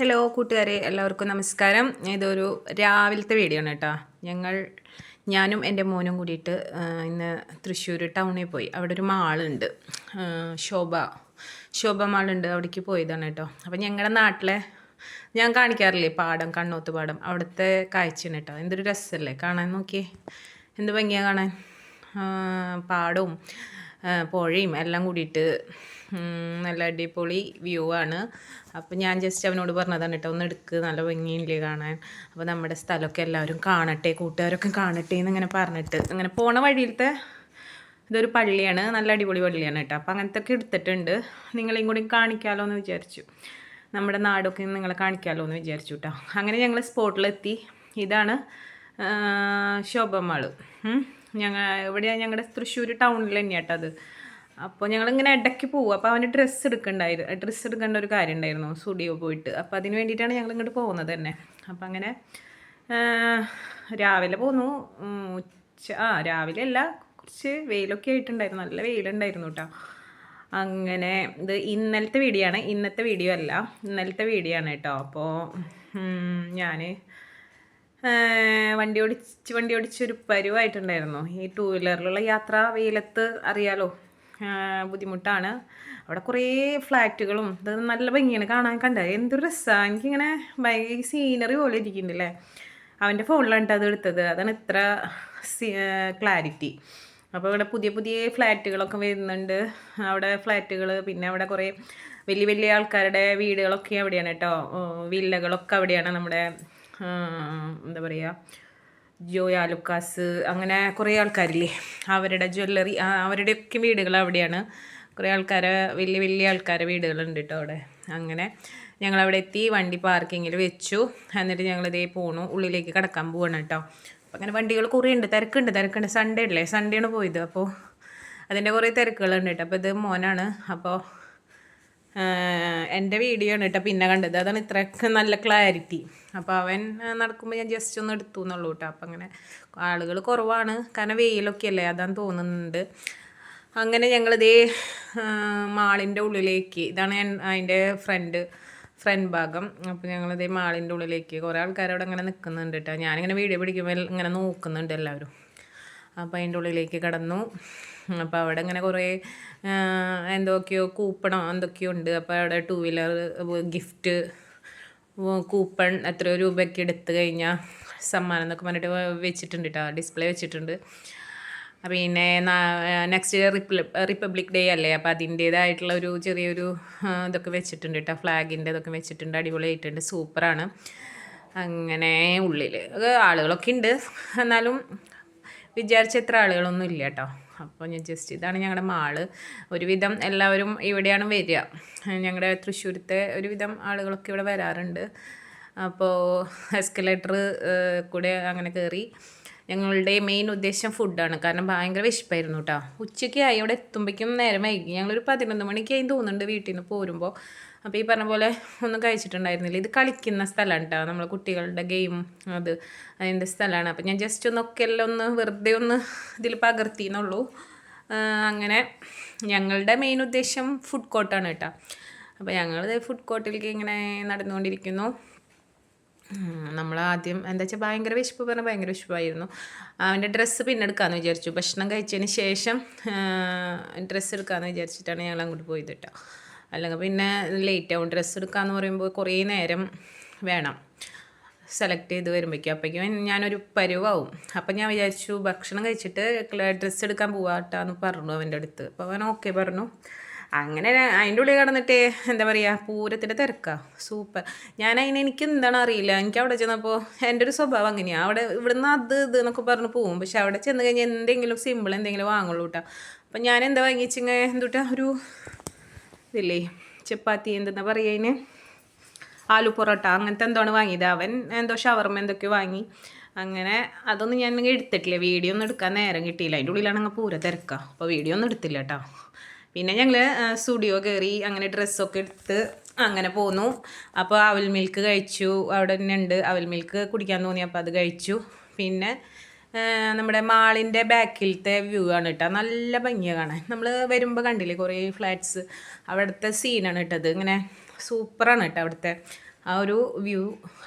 Hello കൂട്ടുകാരെ എല്ലാവർക്കും നമസ്കാരം. ഇതൊരു രാവിലത്തെ വീഡിയോ ആണ് കേട്ടോ. ഞങ്ങൾ ഞാനും എന്റെ മോനും കൂടിയിട്ട് ഇന്ന് തൃശ്ശൂർ ടൗണിൽ പോയി. അവിടെ ഒരു മാളുണ്ട്. ശോഭ. ശോഭ മാളുണ്ട്. അവിടേക്ക് പോയതാണ് കേട്ടോ. അപ്പോൾ ഞങ്ങളുടെ നാട്ടിലെ ഞാൻ കാണിക്കാറില്ലേ പാടം കണ്ണോത്ത് പാടം. അവിടുത്തെ കാഴ്ചയാണ് കേട്ടോ. എന്തൊരു രസമല്ലേ കാണാൻ നോക്കിയേ. എന്ത് ഭംഗിയാണ് കാണാൻ. പാടവും പുഴയും എല്ലാം കൂടിയിട്ട് നല്ല അടിപൊളി വ്യൂ ആണ്. അപ്പോൾ ഞാൻ ജസ്റ്റ് അവനോട് പറഞ്ഞതാണ് കേട്ടോ ഒന്ന് എടുക്ക് നല്ല ഭംഗിയില്ലേ കാണാൻ. അപ്പോൾ നമ്മുടെ സ്ഥലമൊക്കെ എല്ലാവരും കാണട്ടെ കൂട്ടുകാരൊക്കെ കാണട്ടെ എന്നിങ്ങനെ പറഞ്ഞിട്ട് അങ്ങനെ പോണ വഴിയിലത്തെ ഇതൊരു പള്ളിയാണ് നല്ല അടിപൊളി പള്ളിയാണ് കേട്ടോ അപ്പോൾ അങ്ങനത്തെ ഒക്കെ എടുത്തിട്ടുണ്ട്. നിങ്ങളെയും കൂടി കാണിക്കാമല്ലോ എന്ന് വിചാരിച്ചു. നമ്മുടെ നാടൊക്കെ നിങ്ങളെ കാണിക്കാമല്ലോ എന്ന് വിചാരിച്ചു കേട്ടോ അങ്ങനെ ഞങ്ങൾ സ്പോട്ടിലെത്തി ഇതാണ് ശോഭമാൾ ഞങ്ങൾ ഇവിടെ ഞങ്ങളുടെ തൃശ്ശൂർ ടൗണിൽ തന്നെയാണ് കേട്ടോ അത്. അപ്പോൾ ഞങ്ങളിങ്ങനെ ഇടയ്ക്ക് പോകും അപ്പോൾ അവന് ഡ്രസ്സ് എടുക്കണ്ടായിരുന്നു ഡ്രസ്സ് എടുക്കേണ്ട ഒരു കാര്യം ഉണ്ടായിരുന്നു സ്റ്റുഡിയോ പോയിട്ട്. അപ്പോൾ അതിന് വേണ്ടിയിട്ടാണ് ഞങ്ങൾ ഇങ്ങോട്ട് പോകുന്നത് തന്നെ. അപ്പം അങ്ങനെ രാവിലെ പോന്നു. ഉച്ച ആ രാവിലെ അല്ല കുറച്ച് വെയിലൊക്കെ ആയിട്ടുണ്ടായിരുന്നു. നല്ല വെയിലുണ്ടായിരുന്നു കേട്ടോ അങ്ങനെ ഇത് ഇന്നലത്തെ വീഡിയോ ആണ്. ഇന്നത്തെ വീഡിയോ അല്ല ഇന്നലത്തെ വീഡിയോ ആണ് കേട്ടോ അപ്പോൾ ഞാൻ വണ്ടി ഓടിച്ച് വണ്ടി ഓടിച്ചൊരു പരുവായിട്ടുണ്ടായിരുന്നു. ഈ ടൂ വീലറിലുള്ള യാത്ര വെയിലത്ത് അറിയാലോ. ബുദ്ധിമുട്ടാണ്. അവിടെ കുറേ ഫ്ലാറ്റുകളും ഇത് നല്ല ഭംഗിയാണ് കാണാൻ കണ്ട. എന്തൊരു രസമാണ് എനിക്കിങ്ങനെ ഭയങ്കര സീനറി പോലെ ഇരിക്കുന്നുണ്ടല്ലേ. അവന്റെ ഫോണിലാണ് അത് എടുത്തത്. അതാണ് ഇത്ര ക്ലാരിറ്റി അപ്പോൾ ഇവിടെ പുതിയ പുതിയ ഫ്ലാറ്റുകളൊക്കെ വരുന്നുണ്ട്. അവിടെ ഫ്ലാറ്റുകൾ പിന്നെ അവിടെ കുറേ വലിയ വലിയ ആൾക്കാരുടെ വീടുകളൊക്കെ അവിടെയാണ് കേട്ടോ. വില്ലകളൊക്കെ അവിടെയാണ് നമ്മുടെ എന്താ പറയുക ജോയ ലുക്കാസ് അങ്ങനെ കുറേ ആൾക്കാരില്ലേ? അവരുടെ ജ്വല്ലറി അവരുടെയൊക്കെ വീടുകൾ അവിടെയാണ്. കുറേ ആൾക്കാരെ വലിയ വലിയ ആൾക്കാരെ വീടുകളുണ്ട് കേട്ടോ അവിടെ. അങ്ങനെ ഞങ്ങൾ അവിടെ എത്തി വണ്ടി പാർക്കിങ്ങിൽ വെച്ചു. എന്നിട്ട് ഞങ്ങൾ ഇതേ പോണു ഉള്ളിലേക്ക് കിടക്കാൻ പോവാണ് കേട്ടോ. അപ്പം അങ്ങനെ വണ്ടികൾ കുറേ ഉണ്ട് തിരക്കുണ്ട് തിരക്കുണ്ട്. സൺഡേ അല്ലേ? സൺഡേ ആണ് പോയത്. അപ്പോൾ അതിന്റെ കുറേ തിരക്കുകളുണ്ട് കേട്ടോ. അപ്പോൾ ഇത് മോനാണ്. അപ്പോൾ എന്റെ വീഡിയോ ആണ് കേട്ടോ പിന്നെ കണ്ടത്. അതാണ് ഇത്രയൊക്കെ നല്ല ക്ലാരിറ്റി അപ്പോൾ അവൻ നടക്കുമ്പോൾ ഞാൻ ജസ്റ്റ് ഒന്ന് എടുത്തു എന്നുള്ളൂ കേട്ടോ അപ്പം അങ്ങനെ ആളുകൾ കുറവാണ്. കാരണം വെയിലൊക്കെ അല്ലേ? അതാണ് തോന്നുന്നുണ്ട്. അങ്ങനെ ഞങ്ങളിതേ മാളിന്റെ ഉള്ളിലേക്ക് ഇതാണ് അതിന്റെ ഫ്രണ്ട് ഫ്രണ്ട് ഭാഗം. അപ്പോൾ ഞങ്ങളിതേ മാളിന്റെ ഉള്ളിലേക്ക് കുറേ ആൾക്കാരവിടെ അങ്ങനെ നിൽക്കുന്നുണ്ട് കേട്ടോ ഞാനിങ്ങനെ വീഡിയോ പിടിക്കുമ്പോൾ ഇങ്ങനെ നോക്കുന്നുണ്ട് എല്ലാവരും. അപ്പോൾ അതിന്റെ ഉള്ളിലേക്ക് കടന്നു. അപ്പോൾ അവിടെ ഇങ്ങനെ കുറേ എന്തൊക്കെയോ കൂപ്പണോ എന്തൊക്കെയോ ഉണ്ട്. അപ്പോൾ അവിടെ ടൂ വീലർ ഗിഫ്റ്റ് കൂപ്പൺ എത്രയോ രൂപയ്ക്ക് എടുത്തു കഴിഞ്ഞാൽ സമ്മാനം എന്നൊക്കെ പറഞ്ഞിട്ട് വെച്ചിട്ടുണ്ട് കേട്ടോ ഡിസ്പ്ലേ വെച്ചിട്ടുണ്ട്. പിന്നെ നെക്സ്റ്റ് റിപ്പബ്ലിക് ഡേ അല്ലേ? അപ്പോൾ അതിന്റേതായിട്ടുള്ള ഒരു ചെറിയൊരു ഇതൊക്കെ വെച്ചിട്ടുണ്ട് കേട്ടോ ഫ്ലാഗിന്റെ ഇതൊക്കെ വെച്ചിട്ടുണ്ട്. അടിപൊളിയായിട്ടുണ്ട്. സൂപ്പറാണ്. അങ്ങനെ ഉള്ളിൽ ആളുകളൊക്കെ ഉണ്ട്. എന്നാലും വിചാരിച്ച എത്ര ആളുകളൊന്നും ഇല്ല കേട്ടോ അപ്പോൾ ഞാൻ ജസ്റ്റ് ഇതാണ് ഞങ്ങളുടെ മാൾ. ഒരുവിധം എല്ലാവരും ഇവിടെയാണ് വരിക ഞങ്ങളുടെ തൃശ്ശൂരത്തെ ഒരുവിധം ആളുകളൊക്കെ ഇവിടെ വരാറുണ്ട്. അപ്പോൾ എസ്കലേറ്റർ കൂടെ അങ്ങനെ കയറി ഞങ്ങളുടെ മെയിൻ ഉദ്ദേശം ഫുഡാണ് കാരണം ഭയങ്കര വിശപ്പായിരുന്നു കേട്ടോ ഉച്ചയ്ക്ക് ആയി. അവിടെ എത്തുമ്പോഴേക്കും നേരം വൈകി. ഞങ്ങളൊരു പതിനൊന്ന് മണിക്കായി തോന്നുന്നുണ്ട് വീട്ടിൽ നിന്ന് പോരുമ്പോൾ അപ്പോൾ ഈ പറഞ്ഞ പോലെ ഒന്നും കഴിച്ചിട്ടുണ്ടായിരുന്നില്ല. ഇത് കളിക്കുന്ന സ്ഥലമാണ് കേട്ടോ നമ്മൾ കുട്ടികളുടെ ഗെയിം അത് അതിന്റെ സ്ഥലമാണ് അപ്പോൾ ഞാൻ ജസ്റ്റ് ഒന്നൊക്കെ എല്ലാം ഒന്ന് വെറുതെ ഒന്ന് ഇതിൽ പകർത്തി എന്നുള്ളൂ അങ്ങനെ ഞങ്ങളുടെ മെയിൻ ഉദ്ദേശം ഫുഡ് കോർട്ടാണ് കേട്ടോ അപ്പോൾ ഞങ്ങൾ ഫുഡ് കോർട്ടിലേക്ക് ഇങ്ങനെ നടന്നുകൊണ്ടിരിക്കുന്നു. നമ്മൾ ആദ്യം എന്താ വെച്ചാൽ ഭയങ്കര വിശപ്പ് പറഞ്ഞാൽ ഭയങ്കര വിശപ്പായിരുന്നു. അവന്റെ ഡ്രസ്സ് പിന്നെ എടുക്കാമെന്ന് വിചാരിച്ചു. ഭക്ഷണം കഴിച്ചതിന് ശേഷം ഡ്രസ്സ് എടുക്കാമെന്ന് വിചാരിച്ചിട്ടാണ് ഞങ്ങൾ അങ്ങോട്ട് പോയത് കേട്ടോ അല്ലെങ്കിൽ പിന്നെ ലേറ്റ് ആവും. ഡ്രസ്സ് എടുക്കാമെന്ന് പറയുമ്പോൾ കുറേ നേരം വേണം. സെലക്ട് ചെയ്ത് വരുമ്പോഴേക്കും. അപ്പോഴേക്കും ഞാനൊരു പരുവാവും. അപ്പം ഞാൻ വിചാരിച്ചു ഭക്ഷണം കഴിച്ചിട്ട് ഡ്രസ്സ് എടുക്കാൻ പോവാട്ടാന്ന് പറഞ്ഞു അവന്റെ അടുത്ത്. അപ്പോൾ അവൻ ഓക്കെ പറഞ്ഞു. അങ്ങനെ അതിന്റെ ഉള്ളിൽ കടന്നിട്ട് എന്താ പറയുക പൂരത്തിന്റെ തിരക്കാണ് സൂപ്പർ ഞാൻ അതിന് എനിക്ക് എന്താണ് അറിയില്ല. എനിക്ക് അവിടെ ചെന്നപ്പോൾ എന്റെ ഒരു സ്വഭാവം അങ്ങനെയാണ് അവിടെ ഇവിടുന്ന് അത് ഇത് എന്നൊക്കെ പറഞ്ഞ് പോകും പക്ഷെ അവിടെ ചെന്ന് കഴിഞ്ഞാൽ എന്തെങ്കിലും സിമ്പിൾ എന്തെങ്കിലും വാങ്ങുള്ളൂ കേട്ടോ അപ്പം ഞാൻ എന്താ വാങ്ങിച്ചിങ്ങ എന്തുട്ടാ ഒരു ഇതില്ലേ ചപ്പാത്തി എന്തെന്നാ പറയുക അതിന്? ആലു പൊറോട്ട അങ്ങനത്തെ എന്തോണ് വാങ്ങിയത്. അവൻ എന്തോ ഷവർമ എന്തൊക്കെയോ വാങ്ങി. അങ്ങനെ അതൊന്നും ഞാൻ എടുത്തിട്ടില്ല. വീഡിയോ ഒന്നും എടുക്കാൻ നേരം കിട്ടിയില്ല. അതിന്റെ ഉള്ളിലാണ് അങ്ങ് പൂര തിരക്കുക അപ്പോൾ വീഡിയോ ഒന്നും എടുത്തില്ല കേട്ടോ പിന്നെ ഞങ്ങൾ സ്റ്റുഡിയോ കയറി അങ്ങനെ ഡ്രസ്സൊക്കെ എടുത്ത് അങ്ങനെ പോന്നു. അപ്പോൾ അവൽ മിൽക്ക് കഴിച്ചു. അവിടെ തന്നെ ഉണ്ട്. അവൽ മിൽക്ക് കുടിക്കാൻ തോന്നി അപ്പോൾ അത് കഴിച്ചു. പിന്നെ നമ്മുടെ മാളിന്റെ ബാക്കിലത്തെ വ്യൂ ആണ് കേട്ടോ. നല്ല ഭംഗിയാണ് കാണാൻ. നമ്മൾ വരുമ്പോൾ കണ്ടില്ലേ കുറേ ഫ്ലാറ്റ്സ് അവിടുത്തെ സീനാണ് കേട്ടത് ഇങ്ങനെ സൂപ്പറാണ് കേട്ടോ അവിടുത്തെ ആ ഒരു വ്യൂ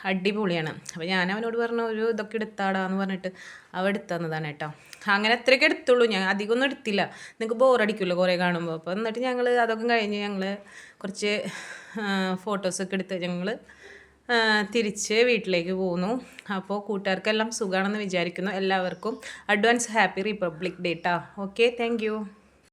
അടിപൊളിയാണ്. അപ്പോൾ ഞാൻ അവനോട് പറഞ്ഞു ഒരു ഇതൊക്കെ എടുത്താടാ എന്ന് പറഞ്ഞിട്ട് അവ എടുത്തന്നതാണ് കേട്ടോ. അങ്ങനെ അത്രയൊക്കെ എടുത്തുള്ളൂ. ഞാൻ അധികമൊന്നും എടുത്തില്ല. നിങ്ങൾക്ക് ബോറടിക്കുമല്ലോ കുറേ കാണുമ്പോൾ അപ്പോൾ എന്നിട്ട് ഞങ്ങൾ അതൊക്കെ കഴിഞ്ഞ് ഞങ്ങൾ കുറച്ച് ഫോട്ടോസൊക്കെ എടുത്ത് ഞങ്ങൾ തിരിച്ച് വീട്ടിലേക്ക് പോന്നു. അപ്പോൾ കൂട്ടുകാർക്കെല്ലാം സുഖമാണെന്ന് വിചാരിക്കുന്നു. എല്ലാവർക്കും അഡ്വാൻസ് ഹാപ്പി റിപ്പബ്ലിക് ഡേ ട്ടാ. Okay thank